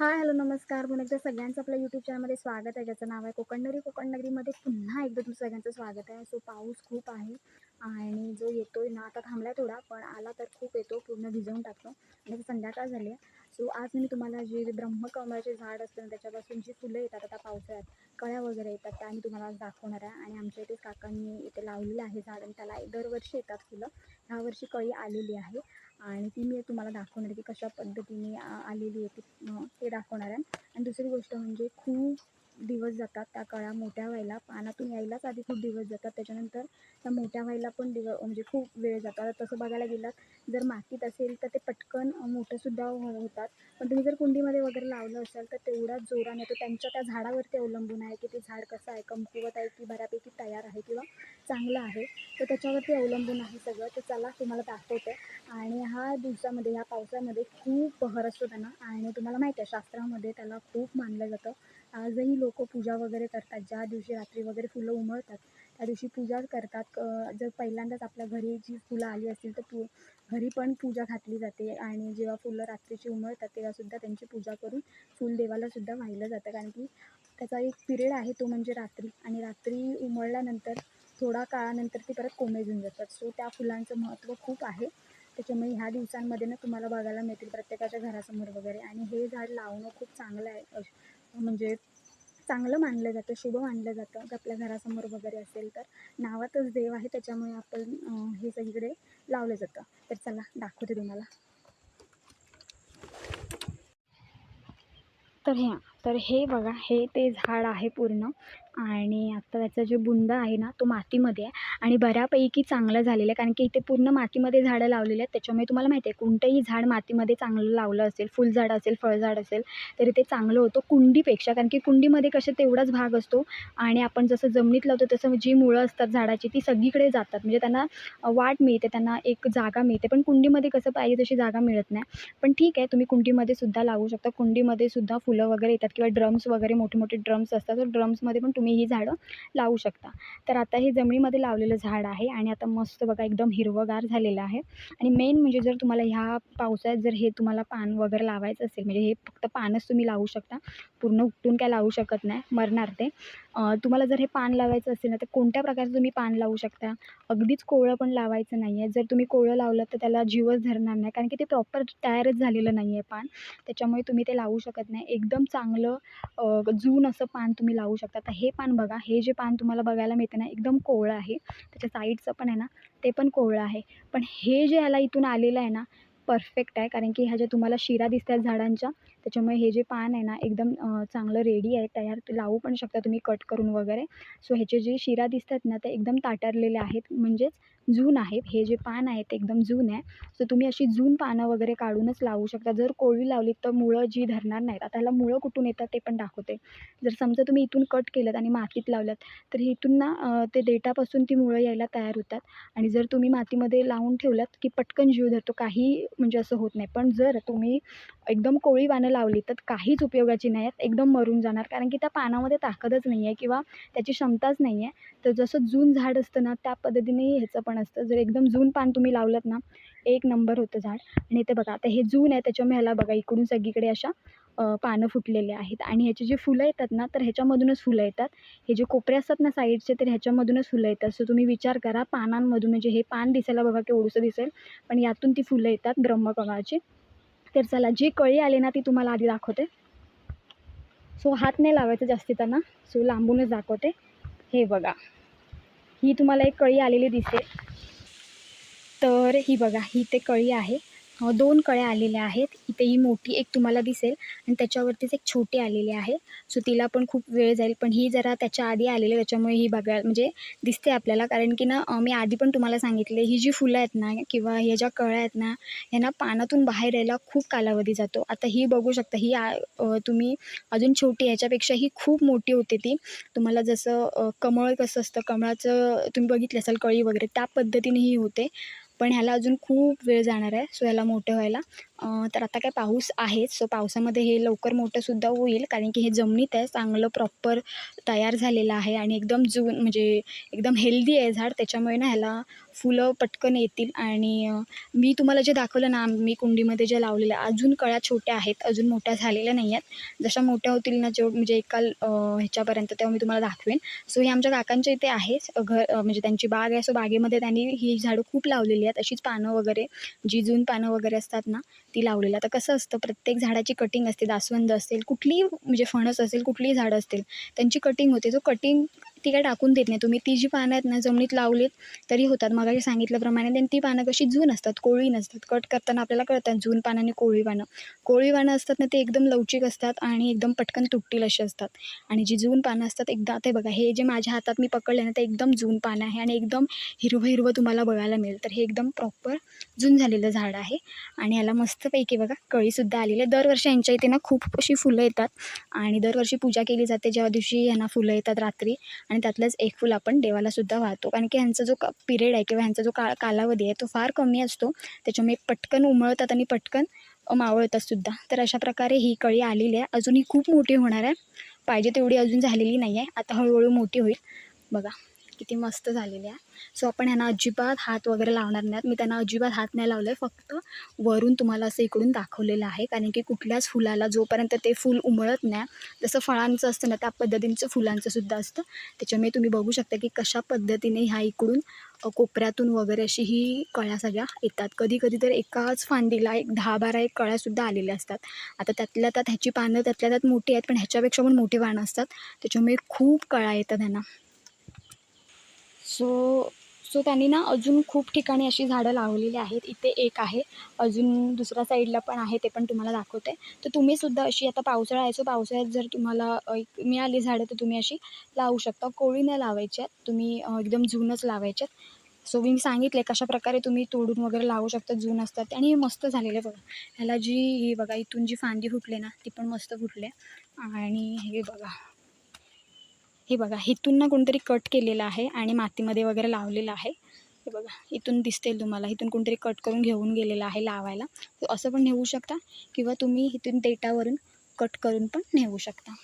Hi hello नमस्कार. म्हणून एकदा सगळ्यांचं आपल्या यूट्यूब चॅनलमध्ये स्वागत आहे. ज्याचं नाव आहे कोकणनगरी. कोकणनगरीमध्ये पुन्हा एकदा तुमचं सगळ्यांचं स्वागत आहे. सो पाऊस खूप आहे आणि जो येतो आहे ना आता थांबला आहे थोडा पण आला तर खूप येतो. पूर्ण भिजवून टाकतो. आणि संध्याकाळ झाली आहे. सो आज मी तुम्हाला जे ब्रह्मकमळाचे झाड असतं ना त्याच्यापासून जी फुलं येतात आता पावसाळ्यात कळ्या वगैरे येतात त्या मी तुम्हाला आज दाखवणार आहे. आणि आमच्या इथे काकांनी इथे लावलेलं आहे झाड आणि त्याला दरवर्षी येतात फुलं. ह्यावर्षी कळी आलेली आहे. आणि ती मी तुम्हाला दाखवणार की कशा पद्धतीने आलेली आहे ती ते दाखवणार आहे. आणि दुसरी गोष्ट म्हणजे खूप दिवस जातात त्या कळ्या मोठ्या व्हायला. पानातून यायलाच आधी खूप दिवस जातात. त्याच्यानंतर त्या मोठ्या व्हायला पण दिव म्हणजे खूप वेळ जातो. आता तसं बघायला गेलं जर मातीत असेल तर ते पटकन मोठंसुद्धा हो, होतात. पण तुम्ही जर कुंडीमध्ये वगैरे लावलं असेल तर तेवढ्याच जोराने तो त्यांच्या त्या झाडावरती अवलंबून आहे की ते झाड कसं आहे कमकुवत आहे की बऱ्यापैकी तयार आहे किंवा चांगलं आहे तर त्याच्यावरती अवलंबून आहे सगळं. तर चला तुम्हाला दाखवते. आणि ह्या दिवसामध्ये ह्या पावसामध्ये खूप बहर असतो त्यांना. आणि तुम्हाला माहिती आहे शास्त्रामध्ये त्याला खूप मानलं जातं. आजही लोक पूजा वगैरे करतात. ज्या दिवशी रात्री वगैरे फुलं उमळतात त्या दिवशी पूजा करतात. जर पहिल्यांदाच आपल्या घरी जी फुलं आली असतील तर पू घरी पण पूजा घातली जाते. आणि जेव्हा फुलं रात्रीची उमळतात तेव्हासुद्धा त्यांची पूजा करून फुलदेवालासुद्धा वाहिलं जातं. कारण की त्याचा एक पिरियड आहे तो म्हणजे रात्री. आणि रात्री उमळल्यानंतर थोडा काळानंतर ती परत कोमेजून जातात. सो त्या फुलांचं महत्त्व खूप आहे. त्याच्यामुळे ह्या दिवसांमध्ये ना तुम्हाला बघायला मिळतील प्रत्येकाच्या घरासमोर वगैरे. आणि हे झाड लावणं खूप चांगलं आहे. अश- म्हणजे चांगलं मानलं जातं शुभ मानलं जातं आपल्या घरासमोर वगैरे असेल तर. नावातच देव आहे त्याच्यामुळे आपण हे सगळीकडे लावलं जातं. तर चला दाखवते तुम्हाला. तर ह्या तर हे बघा हे ते झाड आहे पूर्ण. आणि आत्ता त्याचा जो बुंदा आहे ना तो मातीमध्ये आहे आणि बऱ्यापैकी चांगलं झालेलं आहे. कारण की इथे पूर्ण मातीमध्ये झाडं लावलेली आहेत. त्याच्यामुळे तुम्हाला माहिती आहे कोणतंही झाड मातीमध्ये चांगलं लावलं असेल फुलझाड असेल फळझाड असेल तरी ते चांगलं होतं कुंडीपेक्षा. कारण की कुंडीमध्ये कसे तेवढाच भाग असतो आणि आपण जसं जमिनीत लावतो तसं जी मुळं असतात झाडाची ती सगळीकडे जातात. म्हणजे त्यांना वाट मिळते त्यांना एक जागा मिळते. पण कुंडीमध्ये कसं पाहिजे तशी जागा मिळत नाही. पण ठीक आहे तुम्ही कुंडीमध्ये सुद्धा लावू शकता. कुंडीमध्ये सुद्धा फुलं वगैरे येतात किंवा ड्रम्स वगैरे मोठे मोठे ड्रम्स असतात. तर ड्रम्समध्ये पण तुम्ही तुम्ही ही झाडं लावू शकता. तर आता हे जमिनीमध्ये लावलेलं झाड आहे आणि आता मस्त बघा एकदम हिरवंगार झालेलं आहे. आणि मेन म्हणजे जर तुम्हाला ह्या पावसाळ्यात जर हे तुम्हाला पान वगैरे लावायचं असेल म्हणजे हे फक्त पानच तुम्ही लावू शकता. पूर्ण उपटून काय लावू शकत नाही मरणार ते. तुम्हाला जर हे पान लावायचं असेल ना तर कोणत्या प्रकारचं तुम्ही पान लावू शकता? अगदीच कोवळं पण लावायचं नाही आहे जर तुम्ही कोवळं लावलं तर त्याला जीवच धरणार नाही कारण की ते प्रॉपर तयारच झालेलं नाही आहे पान. त्याच्यामुळे तुम्ही ते लावू शकत नाही. एकदम चांगलं जून असं पान तुम्ही लावू शकता. तर हे पान बघा हे जे पान तुम्हाला बघायला मिळतं ना एकदम कोवळं आहे. त्याच्या साईडचं पण आहे ना ते पण कोवळं आहे. पण हे जे ह्याला इथून आलेलं आहे ना परफेक्ट आहे. कारण की ह्या ज्या तुम्हाला शिरा दिसतात झाडांच्या त्याच्यामुळे हे जे पान आहे ना एकदम चांगलं रेडी आहे. तयार लावू पण शकता तुम्ही कट करून वगैरे. सो ह्याचे जे शिरा दिसतात ना ते एकदम ताटरलेले आहेत. म्हणजेच जून आहे. हे जे पान आहे ते एकदम जून आहे. सो तुम्ही अशी जून पानं वगैरे काढूनच लावू शकता. जर कोळी लावली तर मुळं जी धरणार नाहीत. आता ह्याला मुळं कुठून येतात ते पण दाखवते. जर समजा तुम्ही इथून कट केलं आणि मातीत लावलं तर इथून ना ते डेटापासून ती मुळं यायला तयार होतात. आणि जर तुम्ही मातीमध्ये लावून ठेवलात की पटकन जीव धरतो काही म्हणजे असं होत नाही. पण जर तुम्ही एकदम कोळी पानं लावली तर काहीच उपयोगाची नाही. आहेत एकदम मरून जाणार. कारण की त्या पानामध्ये ताकदच नाही आहे किंवा त्याची क्षमताच नाही आहे. तर जसं जून झाड असतं ना त्या पद्धतीने ह्याचं पण असतं. जर एकदम जून पान तुम्ही लावलं ना एक नंबर होतं झाड. आणि ते बघा आता हे जून आहे त्याच्यामुळे ह्याला बघा इकडून सगळीकडे अशा पानं फुटलेले आहेत आणि ह्याची जी फुलं येतात ना तर ह्याच्यामधूनच फुलं येतात. हे जे कोपरे असतात ना साईडचे तर ह्याच्यामधूनच फुलं येतात. सो तुम्ही विचार करा पानांमधून म्हणजे हे पान दिसायला बघा केवढंसं दिसेल पण यातून ती फुलं येतात ब्रह्मकमळाची तर चला जी कळी आली ना ती तुम्हाला आधी दाखवते. सो हात नाही लावायचं जास्ती त्यांना. सो लांबूनच दाखवते. हे बघा. ही तुम्हाला एक कळी आलेली दिसेल. तर ही बघा ही ते कळी आहे. दोन कळ्या आलेल्या आहेत. इथे ही मोठी एक तुम्हाला दिसेल आणि त्याच्यावरतीच एक छोटी आलेली आहे. सो तिला पण खूप वेळ जाईल पण ही जरा त्याच्या आधी आलेली आहे त्याच्यामुळे ही बघायला म्हणजे दिसते आपल्याला. कारण की ना मी आधी पण तुम्हाला सांगितले ही जी फुलं आहेत ना किंवा ह्या ज्या कळ्या आहेत ना ह्यांना पानातून बाहेर यायला खूप कालावधी जातो. आता ही बघू शकता ही आ- तुम्ही अजून छोटी ह्याच्यापेक्षा ही खूप मोठी होते ती. तुम्हाला जसं कमळ कसं असतं कमळाचं तुम्ही बघितलं असाल कळी वगैरे त्या पद्धतीने ही होते. पण ह्याला अजून खूप वेळ जाणार आहे सो ह्याला मोठे व्हायला. तर आता काय पाऊस आहेच. सो पावसामध्ये हे लवकर मोठंसुद्धा होईल. कारण की हे जमिनीत आहे. चांगलं प्रॉपर तयार झालेलं आहे. आणि एकदम जून म्हणजे एकदम हेल्दी आहे झाड. त्याच्यामुळे ना ह्याला फुलं पटकन येतील. आणि मी तुम्हाला जे दाखवलं ना मी कुंडीमध्ये जे लावलेलं आहे अजून कळ्या छोट्या आहेत. अजून मोठ्या झालेल्या नाही आहेत. जशा मोठ्या होतील ना जेव म्हणजे एका ह्याच्यापर्यंत तेव्हा मी तुम्हाला दाखवेन. सो हे आमच्या काकांच्या इथे आहेच घर म्हणजे त्यांची बाग आहे. सो बागेमध्ये त्यांनी ही झाडं खूप लावलेली आहेत. अशीच पानं वगैरे जी जून पानं वगैरे असतात ना ती लावलेलं. आता कसं असतं प्रत्येक झाडाची कटिंग असते दासवंद असेल कुठलीही म्हणजे फणस असेल कुठलीही झाडं असतील त्यांची कटिंग होते. जो कटिंग ती काय टाकून देत नाही. तुम्ही ती जी पानं आहेत ना जमिनीत लावलीत तरी होतात. मगाशी सांगितल्याप्रमाणे. त्यांनी ती पानं कशी जून असतात कोळी नसतात. कट करताना आपल्याला कळतात जून पानं आणि कोळी पानं. कोळी पानं असतात ना ते एकदम लवचिक असतात आणि एकदम पटकन तुटतील अशी असतात. आणि जी जून पानं असतात एकदा ते बघा हे जे माझ्या हातात मी पकडले ना ते एकदम जून पानं आहे आणि एकदम हिरवं हिरवं तुम्हाला बघायला मिळेल. तर हे एकदम प्रॉपर जून झालेलं झाड आहे. आणि याला मस्तपैकी बघा कळीसुद्धा आलेली आहे. दरवर्षी यांच्या इथे ना खूप अशी फुलं येतात. आणि दरवर्षी पूजा केली जाते. जेव्हा दिवशी यांना फुलं येतात रात्री आणि त्यातलंच एक फुल आपण देवालासुद्धा वाहतो. कारण की ह्यांचा जो पिरियड आहे किंवा ह्यांचा जो का कालावधी आहे तो फार कमी असतो. त्याच्यामुळे पटकन उमळतात आणि पटकन मावळतात सुद्धा. तर अशा प्रकारे ही कळी आलेली आहे. अजून ही खूप मोठी होणार आहे. पाहिजे तेवढी अजून झालेली नाही आहे आता हळूहळू मोठी होईल. बघा. किती मस्त झालेली आहे. सो आपण ह्यांना अजिबात हात वगैरे लावणार नाहीत. मी त्यांना अजिबात हात नाही लावलं आहे फक्त वरून तुम्हाला असं इकडून दाखवलेलं आहे. कारण की कुठल्याच फुलाला जोपर्यंत ते फूल उमळत नाही जसं फळांचं असतं ना त्या पद्धतींचं फुलांचं सुद्धा असतं. त्याच्यामुळे तुम्ही बघू शकता की कशा पद्धतीने ह्या इकडून कोपऱ्यातून वगैरे अशी ही कळ्या सगळ्या येतात. कधी कधी तर एकाच फांदीला एक दहा बारा एक कळ्यासुद्धा आलेल्या असतात. आता त्यातल्या त्यात ह्याची पानं त्यातल्या त्यात मोठी आहेत पण ह्याच्यापेक्षा पण मोठी पानं असतात. त्याच्यामुळे खूप कळा येतात ह्यांना. सो सो त्यांनी ना अजून खूप ठिकाणी अशी झाडं लावलेली आहेत. इथे एक आहे. अजून दुसऱ्या साईडला पण आहे ते पण तुम्हाला दाखवते. तर तुम्हीसुद्धा अशी आता पावसाळा आहे सो पावसाळ्यात जर तुम्हाला एक मिळाली झाडं तर तुम्ही अशी लावू शकता. कोळी नाही लावायची आहेत. तुम्ही एकदम जूनच लावायच्यात आहेत. सो मी सांगितले कशाप्रकारे तुम्ही तोडून वगैरे लावू शकता जून असतात आणि हे मस्त झालेले बघा. ह्याला जी ही बघा इथून जी फांदी फुटली ना ती पण मस्त फुटले आणि हे बघा. हे बघा इथून ना कोणतरी कट केलेलं आहे आणि मातीमध्ये वगैरे लावलेलं आहे. हे बघा इथून दिसतील तुम्हाला. इथून कोणतरी कट करून घेऊन गेलेलं आहे लावायला. असं पण नेऊ शकता किंवा तुम्ही इथून देटावरून कट करून पण नेऊ शकता.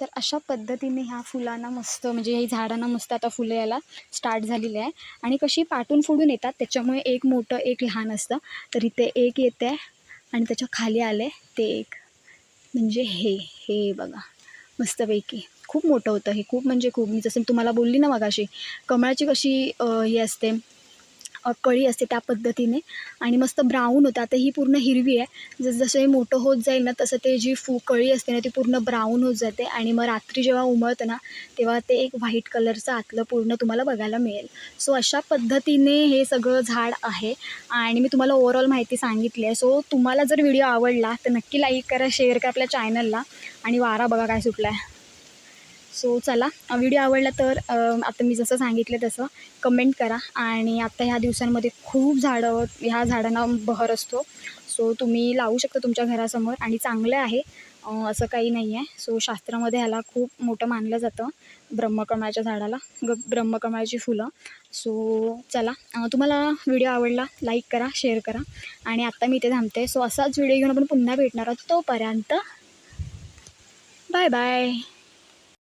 तर अशा पद्धतीने ह्या फुलांना मस्त म्हणजे हे झाडांना मस्त आता फुलं यायला स्टार्ट झालेली आहे. आणि कशी पाटून फुडून येतात त्याच्यामुळे एक मोठं एक लहान असतं. तर इथे एक येते आणि त्याच्याखाली आलं ते एक. म्हणजे हे हे बघा मस्तपैकी. खूप मोठं होतं हे. खूप म्हणजे खूप. मी जसं तुम्हाला बोलली ना मगाशी कमळाची कशी हे असते कळी असते त्या पद्धतीने आणि मस्त ब्राऊन होतं. आता ही पूर्ण हिरवी आहे. जसं जसं हे मोठं होत जाईल ना तसं ते जी फू कळी असते ना ती पूर्ण ब्राऊन होत जाते आणि मग रात्री जेव्हा उमळतं ना तेव्हा ते एक व्हाईट कलरचं आतलं पूर्ण तुम्हाला बघायला मिळेल. सो अशा पद्धतीने हे सगळं झाड आहे आणि मी तुम्हाला ओवरऑल माहिती सांगितली आहे. सो तुम्हाला जर व्हिडिओ आवडला तर नक्की लाईक करा शेअर करा आपल्या चॅनलला आणि वारा बघा काय सुटला आहे सो चला व्हिडिओ आवडला तर आता मी जसं सांगितलं तसं कमेंट करा. आणि आता ह्या दिवसांमध्ये खूप झाडं ह्या झाडांना बहर असतो. सो तुम्ही लावू शकता तुमच्या घरासमोर आणि चांगलं आहे असं काही नाही आहे सो शास्त्रामध्ये ह्याला खूप मोठं मानलं जातं ब्रह्मकमळाच्या झाडाला ग ब्रह्मकमळाची फुलं. सो चला तुम्हाला व्हिडिओ आवडला लाईक करा शेअर करा. आणि आत्ता मी इथे थांबते. सो असाच व्हिडिओ घेऊन आपण पुन्हा भेटणार आहोत तोपर्यंत बाय बाय